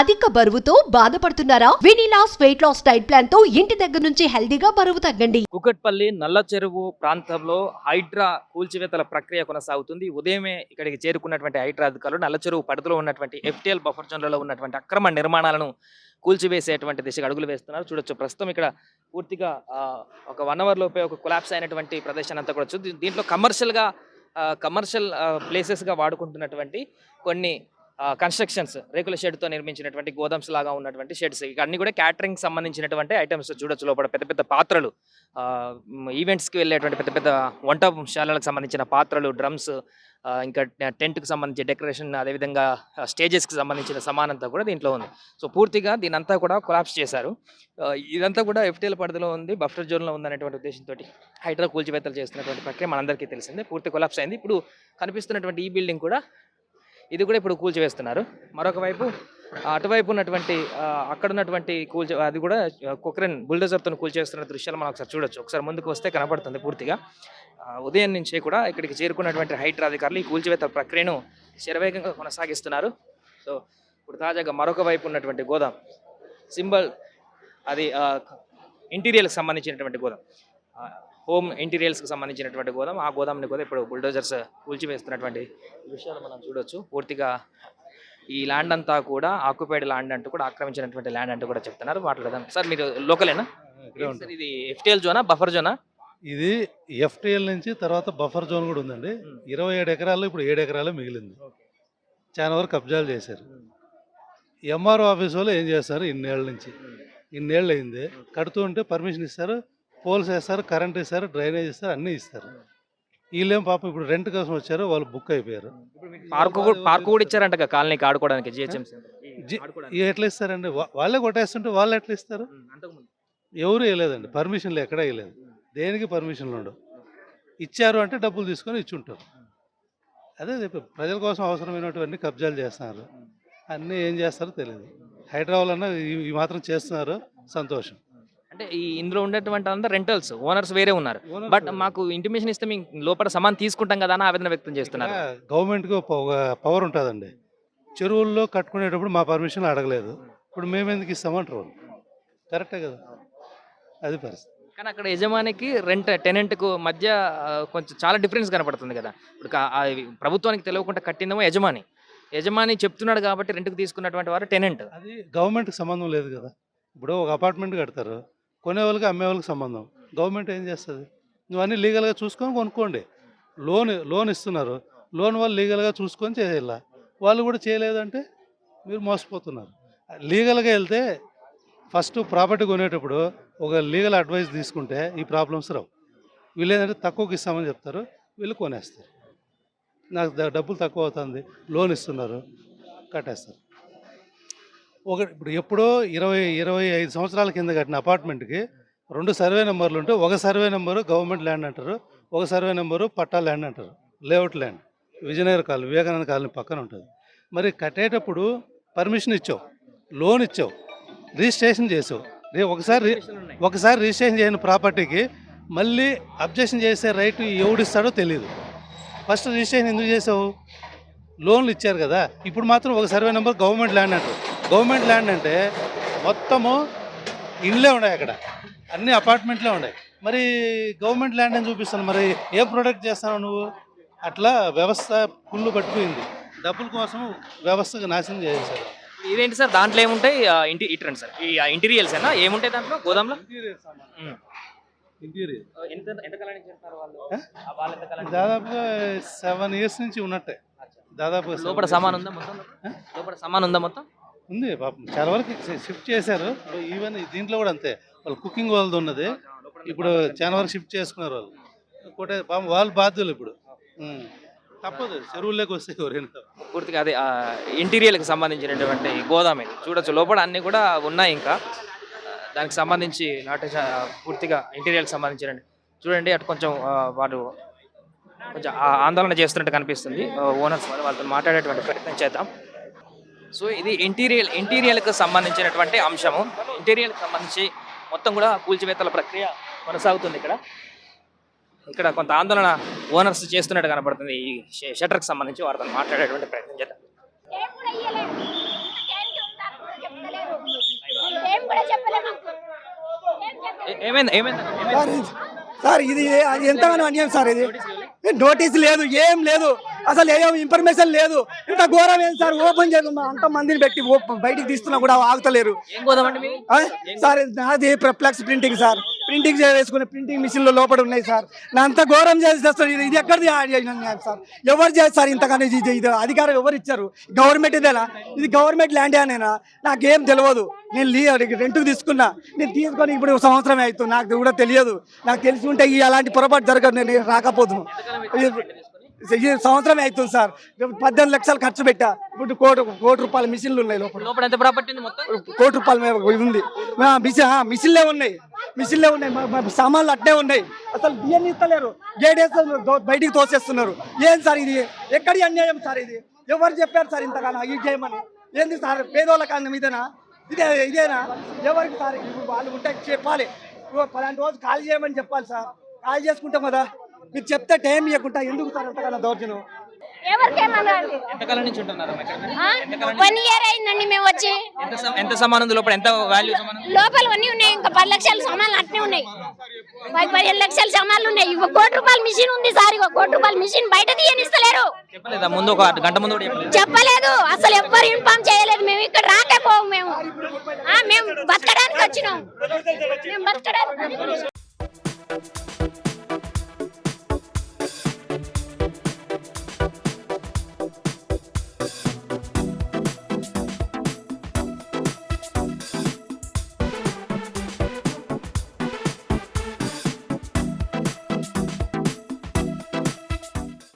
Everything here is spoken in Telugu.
అధిక బరువుతో బాధపడుతున్నారా? వినిలాస్ వెయిట్ లాస్ డైట్ ప్లాన్తో ఇంటి దగ్గర నుంచి హెల్దీగా బరువు తగ్గండి. కుకట్పల్లి నల్ల చెరువు ప్రాంతంలో హైడ్రా కూల్చివేతల ప్రక్రియ కొనసాగుతుంది. ఉదయమే ఇక్కడికి చేరుకున్నటువంటి హైడ్రా అధికారులు నల్ల చెరువు పరిధిలో ఉన్నటువంటి ఎఫ్టీఎల్ బఫర్ జోన్లలో ఉన్నటువంటి అక్రమ నిర్మాణాలను కూల్చివేసేటువంటి దిశగా అడుగులు వేస్తున్నారు. చూడొచ్చు ప్రస్తుతం ఇక్కడ పూర్తిగా ఒక వన్ అవర్ లోపే ఒక కొలాప్స్ అయినటువంటి ప్రదేశాన్ని అంతా కూడా దీంట్లో కమర్షియల్గా కమర్షియల్ ప్లేసెస్గా వాడుకుంటున్నటువంటి కొన్ని కన్స్ట్రక్షన్స్ రేకుల షెడ్తో నిర్మించినటువంటి గోదామ్స్ లాగా ఉన్నటువంటి షెడ్స్. ఇక అన్ని కూడా క్యాటరింగ్ సంబంధించినటువంటి ఐటమ్స్ చూడొచ్చు లోపల. పెద్ద పెద్ద పాత్రలు ఈవెంట్స్కి వెళ్ళేటువంటి పెద్ద పెద్ద వంటశాలలకు సంబంధించిన పాత్రలు డ్రమ్స్ ఇంకా టెంట్కి సంబంధించి డెకరేషన్ అదేవిధంగా స్టేజెస్కి సంబంధించిన సమానంతా కూడా దీంట్లో ఉంది. సో పూర్తిగా దీని అంతా కూడా కొలాప్స్ చేశారు. ఇదంతా కూడా ఎఫ్టీఎల్ పరిధిలో ఉంది బఫర్ జోన్లో ఉందనేటువంటి ఉద్దేశంతో హైడ్రా కూల్చివేతలు చేస్తున్నటువంటి ప్రక్రియ మనందరికీ తెలిసిందే. పూర్తి కొలాప్స్ అయింది. ఇప్పుడు కనిపిస్తున్నటువంటి ఈ బిల్డింగ్ కూడా ఇది కూడా ఇప్పుడు కూల్చివేస్తున్నారు మరొక వైపు అటువైపు ఉన్నటువంటి అక్కడ ఉన్నటువంటి కూల్చి అది కూడా కుక్రెన్ బుల్డోజర్తో కూల్చేస్తున్న దృశ్యాలు మనం ఒకసారి చూడొచ్చు. ఒకసారి ముందుకు వస్తే కనపడుతుంది పూర్తిగా. ఉదయం నుంచే కూడా ఇక్కడికి చేరుకున్నటువంటి హైడ్రా అధికారులు ఈ కూల్చివేత ప్రక్రియను శరవేగంగా కొనసాగిస్తున్నారు. సో ఇప్పుడు తాజాగా మరొక వైపు ఉన్నటువంటి గోదాం సింబల్ అది ఇంటీరియర్కి సంబంధించినటువంటి గోదాం. హోమ్ ఇంటీరియర్స్కి సంబంధించినటువంటి గోదాం. ఆ గోదాంని కూడా ఇప్పుడు బుల్డోజర్స్ కూల్చివేస్తున్నటువంటి దృశ్యాలు మనం చూడొచ్చు. పూర్తిగా ఈ ల్యాండ్ అంతా కూడా ఆక్యుపైడ్ ల్యాండ్ అంటూ కూడా ఆక్రమించినటువంటి ల్యాండ్ అంటూ కూడా చెప్తున్నారు. మాట్లాడదాం. సార్ మీరు లోకలేనా ఇది ఎఫ్టిఎల్ జోనా బఫర్ జోనా? ఇది ఎఫ్టిఎల్ నుంచి తర్వాత బఫర్ జోన్ కూడా ఉందండి. ఇరవై ఏడు ఎకరాలు ఇప్పుడు ఏడు ఎకరాలు మిగిలింది. చాలా వరకు కబ్జాలు చేశారు. ఎంఆర్ఓ ఆఫీస్ వాళ్ళు ఏం చేస్తారు? ఇన్నేళ్ళ నుంచి. ఇన్నేళ్ళు అయింది. కడుతూ ఉంటే పర్మిషన్ ఇస్తారు. పోల్స్ వేస్తారు కరెంట్ ఇస్తారు డ్రైనేజ్ ఇస్తారు అన్నీ ఇస్తారు. వీళ్ళేం పాపం ఇప్పుడు రెంట్ కోసం వచ్చారు వాళ్ళు బుక్ అయిపోయారు. పార్క్ కూడా పార్క్ కూడా ఇచ్చారంట కాలనీకి ఆడుకోవడానికి జిహెచ్ఎంసీ. ఎట్లా ఇస్తారండి? వాళ్ళే కొట్టేస్తుంటే వాళ్ళు ఎట్లా ఇస్తారు? ఎవరు వేయలేదండి. పర్మిషన్లు ఎక్కడ వేయలేదు. దేనికి పర్మిషన్లు ఉండవు. ఇచ్చారు అంటే డబ్బులు తీసుకొని ఇచ్చుంటారు. అదే చెప్పి ప్రజల కోసం అవసరమైనటువంటి కబ్జాలు చేస్తున్నారు. అన్నీ ఏం చేస్తారో తెలియదు హైదరాబాద్ ఈ- ఈ మాత్రం చేస్తున్నారు. సంతోషం. అంటే ఈ ఇందులో ఉండేటువంటి అంతా రెంటల్స్ ఓనర్స్ వేరే ఉన్నారు. బట్ మాకు ఇంటిమేషన్ ఇస్తే మేము లోపల సమాన్ తీసుకుంటాం కదా అని ఆవేదన వ్యక్తం చేస్తున్నారు. గవర్నమెంట్కి పవర్ ఉంటుందండి. చెరువుల్లో కట్టుకునేటప్పుడు మా పర్మిషన్ అడగలేదు. ఇప్పుడు మేము ఎందుకు ఇస్తామంటారు కరెక్టే కదా? అది పరిస్థితి. కానీ అక్కడ యజమానికి రెంట్ టెనెంట్కు మధ్య కొంచెం చాలా డిఫరెన్స్ కనపడుతుంది కదా. ఇప్పుడు ప్రభుత్వానికి తెలియకుండా కట్టిందేమో యజమాని. యజమాని చెప్తున్నాడు కాబట్టి రెంట్కి తీసుకున్నటువంటి వారు టెనెంట్ అది గవర్నమెంట్కి సంబంధం లేదు కదా. ఇప్పుడు ఒక అపార్ట్మెంట్ కడతారు. కొనేవాళ్ళకి అమ్మేవాళ్ళకి సంబంధం. గవర్నమెంట్ ఏం చేస్తుంది? నువ్వు అన్నీ లీగల్గా చూసుకొని కొనుక్కోండి. లోన్ లోన్ ఇస్తున్నారు. లోన్ వాళ్ళు లీగల్గా చూసుకొని చేయాల వాళ్ళు కూడా చేయలేదంటే మీరు మోసపోతున్నారు. లీగల్గా వెళ్తే ఫస్ట్ ప్రాపర్టీ కొనేటప్పుడు ఒక లీగల్ అడ్వైస్ తీసుకుంటే ఈ ప్రాబ్లమ్స్ రావు. వీళ్ళు ఏంటంటే తక్కువకి ఇస్తామని చెప్తారు. వీళ్ళు కొనేస్తారు. నాకు డబ్బులు తక్కువ అవుతుంది. లోన్ ఇస్తున్నారు. కట్టేస్తారు. ఒక ఇప్పుడు ఎప్పుడో ఇరవై ఇరవై ఐదు సంవత్సరాల కింద కట్టిన అపార్ట్మెంట్కి రెండు సర్వే నెంబర్లు ఉంటే ఒక సర్వే నెంబరు గవర్నమెంట్ ల్యాండ్ అంటారు ఒక సర్వే నెంబరు పట్టా ల్యాండ్ అంటారు layout land Vijayanagar colony Vivekananda colony పక్కన ఉంటుంది. మరి కట్టేటప్పుడు పర్మిషన్ ఇచ్చావు లోన్ ఇచ్చావు రిజిస్ట్రేషన్ చేసావు రే ఒకసారి ఒకసారి రిజిస్ట్రేషన్ చేయని ప్రాపర్టీకి మళ్ళీ అబ్జెక్షన్ చేసే రైట్ ఎవడిస్తాడో తెలియదు ఫస్ట్ రిజిస్ట్రేషన్ ఎందుకు చేసావు? లోన్లు ఇచ్చారు కదా ఇప్పుడు మాత్రం ఒక సర్వే నెంబర్ గవర్నమెంట్ ల్యాండ్ అంటారు. గవర్నమెంట్ ల్యాండ్ అంటే మొత్తము ఇండ్లే ఉన్నాయి అక్కడ. అన్ని అపార్ట్మెంట్లే ఉన్నాయి. మరి గవర్నమెంట్ ల్యాండ్ అని చూపిస్తాను మరి ఏ ప్రొడక్ట్ చేస్తావు నువ్వు? అట్లా వ్యవస్థ కుళ్ళు పట్టుకుపోయింది డబ్బుల కోసం వ్యవస్థకు నాశనం చేసేసారు ఇదేంటి సార్? దాంట్లో ఏముంటాయి? ఇంటి ఇటరండి సార్. ఈ ఇంటీరియల్స్ ఏనా? ఏముంటాయి దాంట్లో? గోదాంలో? దాదాపుగా సెవెన్ ఇయర్స్ నుంచి ఉన్నట్టే. seven లోపల సామాన్. ఉందా మొత్తం? లోపల సామాన్ ఉందా మొత్తం? ఉంది పాపం. చాలా వరకు షిఫ్ట్ చేశారు. ఈవెన్ దీంట్లో కూడా అంతే. వాళ్ళు కుకింగ్ వాళ్ళది ఉన్నది. ఇప్పుడు చాలా వరకు షిఫ్ట్ చేసుకున్నారు వాళ్ళు. కొట్టే పాపం వాళ్ళు బాధ్యులు ఇప్పుడు. తప్పదు. చెరువుల్లోకి వస్తే ఎవరైనా. పూర్తిగా అదే ఇంటీరియర్కి సంబంధించినటువంటి గోదాం చూడొచ్చు. లోపల అన్ని కూడా ఉన్నాయి ఇంకా. దానికి సంబంధించి నాట పూర్తిగా ఇంటీరియర్కి సంబంధించిన చూడండి అటు కొంచెం వాళ్ళు కొంచెం ఆ- ఆందోళన చేస్తున్నట్టు కనిపిస్తుంది. ఓనర్స్ వాళ్ళు వాళ్ళతో మాట్లాడేటువంటి ప్రయత్నం చేద్దాం. సో ఇది ఇంటీరియల్ ఇంటీరియల్కి సంబంధించినటువంటి అంశము. ఇంటీరియల్కి సంబంధించి మొత్తం కూడా కూల్చివేతల ప్రక్రియ కొనసాగుతుంది ఇక్కడ. ఇక్కడ కొంత ఆందోళన ఓనర్స్ చేస్తున్నట్టు కనబడుతుంది ఈ షటర్కి సంబంధించి వారితో మాట్లాడేటువంటి ప్రయత్నం చేద్దాం. ఏమైంది? ఏమైంది? సార్ ఇది ఎంతగానో అన్యాయం సార్ ఇది. నోటీస్ లేదు ఏం లేదు. అసలు ఏ ఇన్ఫర్మేషన్ లేదు. ఇంత ఘోరం ఏం సార్? ఓపెన్ చేయదు అంత మందిని పెట్టి బయటికి తీస్తున్నా కూడా ఆగుతలేరు? సార్ నాది ఫ్లెక్స్ ప్రింటింగ్ సార్. ప్రింటింగ్ వేసుకునే ప్రింటింగ్ మిషన్లో లోపల ఉన్నాయి సార్. నా అంత ఘోరం చేస్తారు ఇది ఎక్కడిది? సార్. ఎవరు చేస్తారు ఇంతకన్నా ఇది ఇది- అధికారం ఎవరు ఇచ్చారు? గవర్నమెంట్ ఇదేనా? ఇది గవర్నమెంట్ ల్యాండ్ అనేనా నాకేం తెలియదు నేను లీ రెంట్కి తీసుకున్నా. నేను తీసుకొని ఇప్పుడు సంవత్సరమే అవుతుంది. నాకు కూడా తెలియదు. నాకు తెలిసి ఉంటే అలాంటి పొరపాటు జరగదు. నేను రాకపోదును. ఈ సంవత్సరమే అవుతుంది సార్. పద్దెనిమిది లక్షలు ఖర్చు పెట్టా. ఇప్పుడు కోటి కోటి రూపాయల మిషన్లు ఉన్నాయి లోపల. లోపల ఎంత ప్రాపర్టీ మొత్తం? కోటి రూపాయల ఉంది. మిషన్ మిషన్లే ఉన్నాయి. మిషన్లే ఉన్నాయి. సామాన్లు అట్టే ఉన్నాయి. అసలు బియ్యం ఇస్తలేరు. దో- బయటికి తోసేస్తున్నారు. ఏం సార్ ఇది? ఎక్కడి అన్యాయం సార్ ఇది? ఎవరు చెప్పారు సార్ ఇంతగానో ఇది చేయమని ఏంది సార్? పేదోళ్ళ కారణం ఇదేనా ఇదే ఇదేనా? ఎవరికి సార్? వాళ్ళు ఉంటే చెప్పాలి. పలాంటి రోజు కాల్ చేయమని చెప్పాలి సార్. కాల్ చేసుకుంటాం కదా. మీరు చెప్తే టైం ఇవ్వకుండా ఎందుకు సార్ దౌర్జన్యం? వన్ ఇయర్ అయిందండి మేము వచ్చి. ఎంత సమానం లోపల? ఎంత వాల్యూ సమానం లోపల అన్నీ ఉన్నాయి ఇంకా పది లక్షల సామాన్లు అట్నే ఉన్నాయి. పది పదిహేను లక్షల సామాన్లు ఉన్నాయి. కోటి రూపాయల మిషన్ ఉంది సార్ కోటి రూపాయల మిషన్ బయట తీయనిస్తలేరు. చెప్పలేదా? ముందు ఒక గంట ముందు కూడా చెప్పలేదు. చెప్పలేదు. అసలు ఎవ్వరు ఇన్ఫార్మ్ చేయలేదు. మేము ఇక్కడ రాకపోవు మేము. ఆ, మేము బతకడానికి వచ్చినాం. మేము బతకడానికి